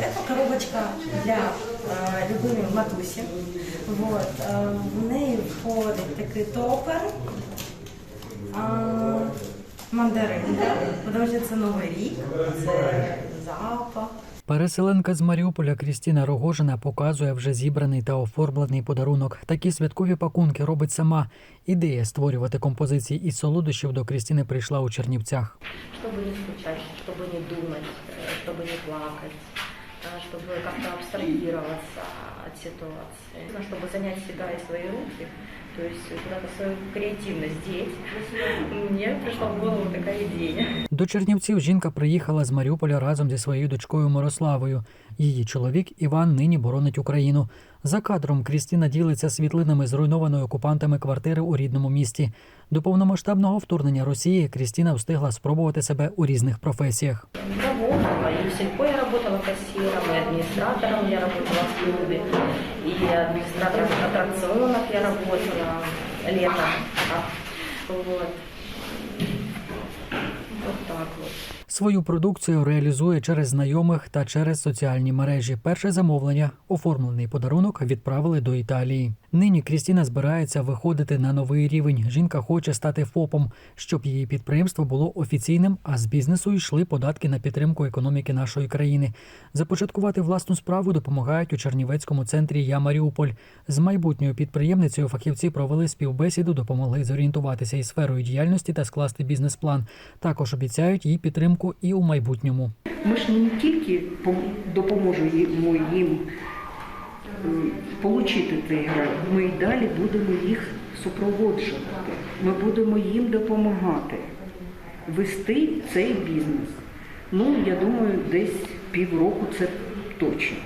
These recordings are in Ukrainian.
Это коробочка для е, любимої матусі. Вот. е, В неї входить такий топер, а, мандаринка, тому що це Новий рік, це запах. Переселенка з Маріуполя Крістіна Рогожина показує вже зібраний та оформлений подарунок. Такі святкові пакунки робить сама. Ідея створювати композиції із солодощів до Крістіни прийшла у Чернівцях. чтобы не скучать, чтобы не думать, э, чтобы не плакать, а, чтобы как-то абстрагироваться от ситуации, Ну, чтобы занять себя и свои руки, то есть куда-то свою креативность деть. Мне пришла в голову такая идея. До Чернівців жінка приїхала з Маріуполя разом зі своєю дочкою Мирославою. Її чоловік Іван нині боронить Україну. За кадром Крістіна ділиться світлинами зруйнованої окупантами квартири у рідному місті. До повномасштабного вторгнення Росії Крістіна встигла спробувати себе у різних професіях. Работала, и в сельпо я работала кассиром, и администратором я работала в клубе, и администратором аттракционов я работала летом. Вот. Свою продукцію реалізує через знайомих та через соціальні мережі. Перше замовлення, оформлений подарунок, відправили до Італії. Нині Крістіна збирається виходити на новий рівень. Жінка хоче стати ФОПом, щоб її підприємство було офіційним, а з бізнесу йшли податки на підтримку економіки нашої країни. Започаткувати власну справу допомагають у Чернівецькому центрі Я Маріуполь. З майбутньою підприємницею фахівці провели співбесіду, допомогли зорієнтуватися із сферою діяльності та скласти бізнес-план. Також обіцяють їй підтримку і у майбутньому. Ми ж не тільки пом- допоможемо їм отримати цей грант, ми й далі будемо їх супроводжувати. Ми будемо їм допомагати вести цей бізнес. Ну, я думаю, десь півроку це точно.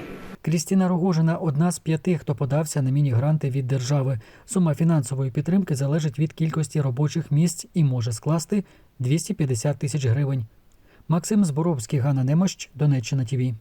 Крістіна Рогожина одна з п'яти, хто подався на міні-гранти від держави. Сума фінансової підтримки залежить від кількості робочих місць і може скласти 250 тисяч гривень. Максим Зборовський, Ганна Немощ, Донеччина ТІВІ.